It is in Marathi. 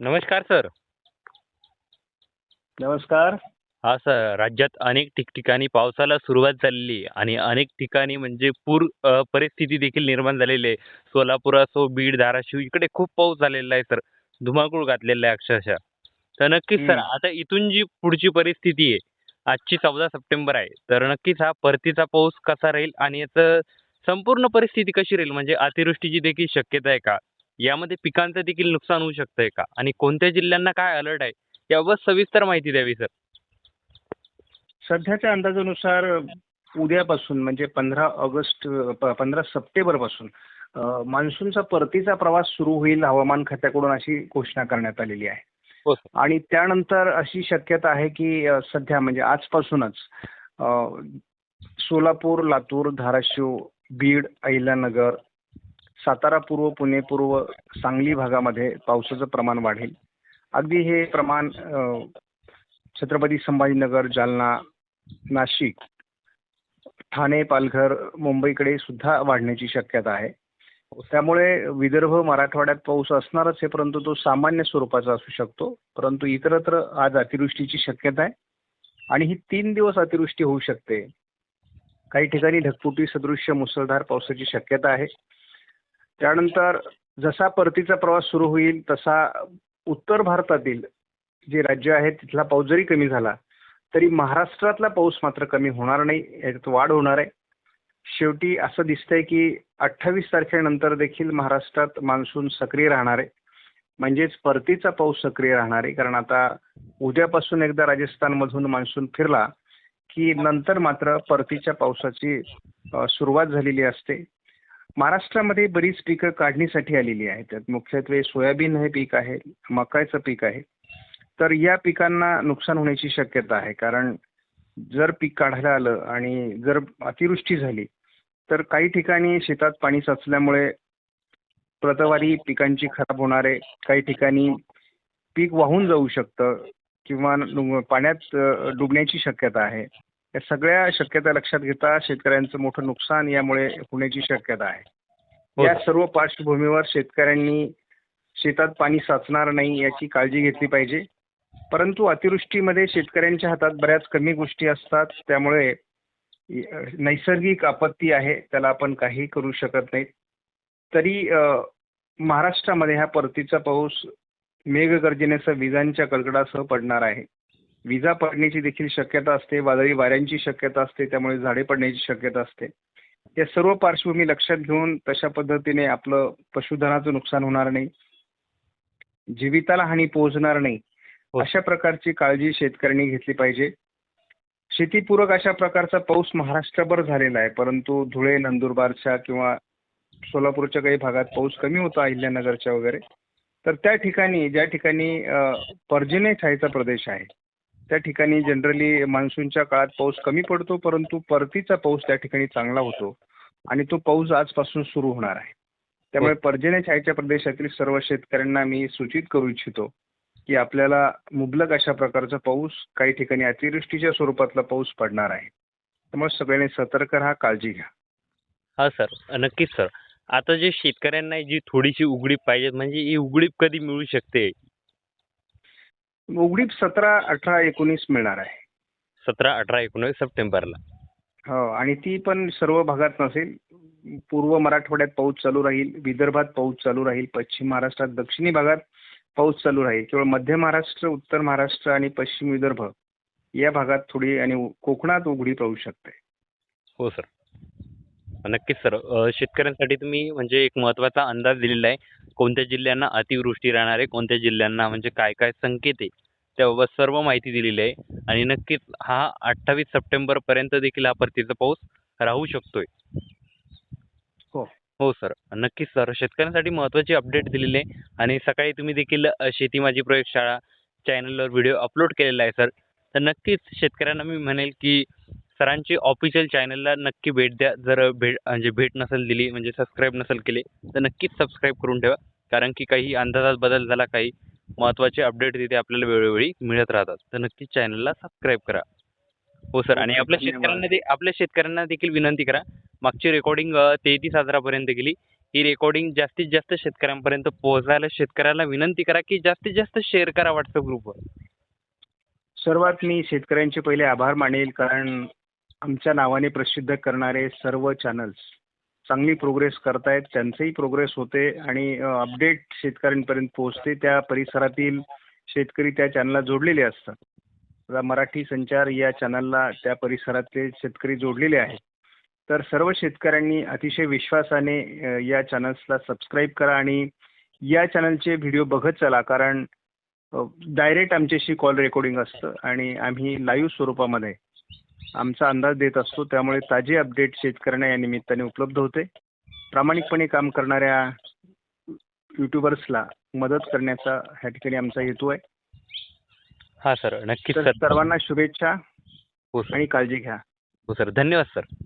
नमस्कार सर. नमस्कार. हा सर. राज्यात अनेक ठिकठिकाणी पावसाला सुरुवात झालेली आहे आणि अनेक ठिकाणी म्हणजे पूर अ, परिस्थिती देखील निर्माण झालेली आहे. सोलापूर असो बीड धाराशिव इकडे खूप पाऊस झालेला आहे सर. धुमाकूळ घातलेला आहे अक्षरशः. तर नक्कीच सर हम्म. आता इथून जी पुढची परिस्थिती आहे आजची चौदा सप्टेंबर आहे तर नक्कीच हा परतीचा पाऊस कसा राहील आणि याचं संपूर्ण परिस्थिती कशी राहील म्हणजे अतिवृष्टीची देखील शक्यता आहे का? यामध्ये पिकांचं देखील नुकसान होऊ शकतंय का? आणि कोणत्या जिल्ह्यांना काय अलर्ट आहे? याबाबत सविस्तर माहिती द्यावी सर सध्याच्या अंदाजानुसार उद्यापासून म्हणजे पंधरा ऑगस्ट पंधरा सप्टेंबरपासून मान्सूनचा परतीचा प्रवास सुरू होईल हवामान खात्याकडून अशी घोषणा करण्यात आलेली आहे. हो आणि त्यानंतर अशी शक्यता आहे की सध्या म्हणजे आजपासूनच सोलापूर लातूर धाराशिव बीड अहिल्यानगर सातारा पूर्व पुणे पूर्व सांगली भागामध्ये पावसाचं प्रमाण वाढेल. अगदी हे प्रमाण छत्रपती संभाजीनगर जालना नाशिक ठाणे पालघर मुंबईकडे सुद्धा वाढण्याची शक्यता आहे. त्यामुळे विदर्भ मराठवाड्यात पाऊस असणारच आहे परंतु तो सामान्य स्वरूपाचा असू शकतो. परंतु इतरत्र आज अतिवृष्टीची शक्यता आहे. आणि ही तीन दिवस अतिवृष्टी होऊ शकते. काही ठिकाणी ढगफुटी सदृश्य मुसळधार पावसाची शक्यता आहे. त्यानंतर जसा परतीचा प्रवास सुरू होईल तसा उत्तर भारतातील जे राज्य आहे तिथला पाऊस जरी कमी झाला तरी महाराष्ट्रातला पाऊस मात्र कमी होणार नाही याच्यात वाढ होणार आहे. शेवटी असं दिसतंय की अठ्ठावीस तारखेनंतर देखील महाराष्ट्रात मान्सून सक्रिय राहणार आहे. म्हणजेच परतीचा पाऊस सक्रिय राहणार आहे कारण आता उद्यापासून एकदा राजस्थानमधून मान्सून फिरला की नंतर मात्र परतीच्या पावसाची सुरुवात झालेली असते. महाराष्ट्रामध्ये बरीच पिकं काढणीसाठी आलेली आहेत. त्यात मुख्यत्वे सोयाबीन हे पीक आहे मकाचं पीक आहे. तर या पिकांना नुकसान होण्याची शक्यता आहे. कारण जर पीक काढायला आलं आणि जर अतिवृष्टी झाली तर काही ठिकाणी शेतात पाणी साचल्यामुळे प्रतवारी पिकांची खराब होणारे काही ठिकाणी पीक वाहून जाऊ शकतं किंवा पाण्यात डुबण्याची शक्यता आहे. या सगळ्या शक्यता लक्षात घेता शेतकऱ्यांचं मोठं नुकसान यामुळे होण्याची शक्यता आहे. हो. या सर. सर्व पार्श्वभूमीवर शेतकऱ्यांनी शेतात पाणी साचणार नाही याची काळजी घेतली पाहिजे. परंतु अतिवृष्टीमध्ये शेतकऱ्यांच्या हातात बऱ्याच कमी गोष्टी असतात. त्यामुळे नैसर्गिक आपत्ती आहे त्याला आपण काही करू शकत नाही. तरी महाराष्ट्रामध्ये हा परतीचा पाऊस मेघगर्जनेसह विजांच्या कडकडासह पडणार आहे. विजा पडण्याची देखील शक्यता असते वादळी वाऱ्यांची शक्यता असते त्यामुळे झाडे पडण्याची शक्यता असते. या सर्व पार्श्वभूमी लक्षात घेऊन तशा पद्धतीने आपलं पशुधनाचं नुकसान होणार नाही जीविताला हानी पोहोचणार नाही हो. अशा प्रकारची काळजी शेतकऱ्यांनी घेतली पाहिजे. शेतीपूरक अशा प्रकारचा पाऊस महाराष्ट्रभर झालेला आहे परंतु धुळे नंदुरबारच्या किंवा सोलापूरच्या काही भागात पाऊस कमी होता अहिल्यानगरच्या वगैरे. तर त्या ठिकाणी ज्या ठिकाणी पर्जन्य छायेचा प्रदेश आहे त्या ठिकाणी जनरली मान्सूनच्या काळात पाऊस कमी पडतो परंतु परतीचा पाऊस त्या ठिकाणी चांगला होतो आणि तो पाऊस आजपासून सुरू होणार आहे. त्यामुळे पर्जन्य छायेच्या प्रदेशातील सर्व शेतकऱ्यांना मी सूचित करू इच्छितो की आपल्याला मुबलक अशा प्रकारचा पाऊस काही ठिकाणी अतिवृष्टीच्या स्वरूपातला पाऊस पडणार आहे. त्यामुळे सगळ्यांनी सतर्क राहा काळजी घ्या. हा सर. नक्कीच सर. आता जे शेतकऱ्यांना जी थोडीशी उघडीप पाहिजे म्हणजे ही उघडीप कधी मिळू शकते? उघडीप सतरा अठरा एकोणीस मिळणार आहे. सतरा अठरा एकोणीस सप्टेंबरला. हो आणि ती पण सर्व भागात नसेल. पूर्व मराठवाड्यात पाऊस चालू राहील विदर्भात पाऊस चालू राहील पश्चिम महाराष्ट्रात दक्षिणी भागात पाऊस चालू राहील. केवळ मध्य महाराष्ट्र उत्तर महाराष्ट्र आणि पश्चिम विदर्भ या भागात थोडी आणि कोकणात उघडीप राहू शकते. हो सर. नक्कीच सर. शेतकऱ्यांसाठी तुम्ही म्हणजे एक महत्त्वाचा अंदाज दिलेला आहे. कोणत्या जिल्ह्यांना अतिवृष्टी राहणार आहे? कोणत्या जिल्ह्यांना म्हणजे काय काय संकेत आहे? त्याबाबत सर्व माहिती दिलेली आहे. आणि नक्कीच हा अठ्ठावीस सप्टेंबरपर्यंत देखील हा परतीचा पाऊस राहू शकतोय. हो. हो सर. नक्कीच सर. शेतकऱ्यांसाठी महत्त्वाची अपडेट दिलेली आहे. आणि सकाळी तुम्ही देखील अ, शेती माझी प्रयोगशाळा चॅनलवर व्हिडिओ अपलोड केलेला आहे सर. तर नक्कीच शेतकऱ्यांना मी म्हणेल की सरांची ऑफिशियल चॅनलला नक्की भेट द्या. जर भेट म्हणजे भेट नसेल दिली म्हणजे सबस्क्राईब नसेल केले तर नक्कीच सबस्क्राईब करून ठेवा. कारण की काही अंदाजात बदल झाला काही महत्त्वाचे अपडेट तिथे आपल्याला वेळोवेळी मिळत राहतात. तर नक्कीच चॅनलला सबस्क्राईब करा. हो सर आणि आपल्या. शेतकऱ्यांना दे आपल्या शेतकऱ्यांना देखील विनंती करा. मागची रेकॉर्डिंग तेहतीस हजारापर्यंत गेली. ही रेकॉर्डिंग जास्तीत जास्त शेतकऱ्यांपर्यंत पोहोचायला शेतकऱ्याला विनंती करा की जास्तीत जास्त शेअर करा व्हॉट्सअप ग्रुपवर सर्वात मी शेतकऱ्यांचे पहिले आभार मानेल कारण आमच्या नावाने प्रसिद्ध करणारे सर्व चॅनल्स चांगली प्रोग्रेस करतायत त्यांचंही प्रोग्रेस होते आणि अपडेट शेतकऱ्यांपर्यंत पोहोचते. त्या परिसरातील शेतकरी त्या चॅनलला जोडलेले असतात. आता मराठी संचार या चॅनलला त्या परिसरातले शेतकरी जोडलेले आहेत. तर सर्व शेतकऱ्यांनी अतिशय विश्वासाने या चॅनल्सला सबस्क्राईब करा आणि या चॅनलचे व्हिडिओ बघत चला. कारण डायरेक्ट आमच्याशी कॉल रेकॉर्डिंग असतं आणि आम्ही लाईव्ह स्वरूपामध्ये आमचा अंदाज देत असतो. त्यामुळे ताजे अपडेट शेतकऱ्यांना या निमित्ताने उपलब्ध होते. प्रामाणिकपणे काम करणाऱ्या युट्यूबर्सला मदत करण्याचा ह्या ठिकाणी आमचा हेतू आहे. हा सर. नक्कीच तर सर. सर्वांना शुभेच्छा हो सर. आणि काळजी घ्या. हो सर. धन्यवाद सर.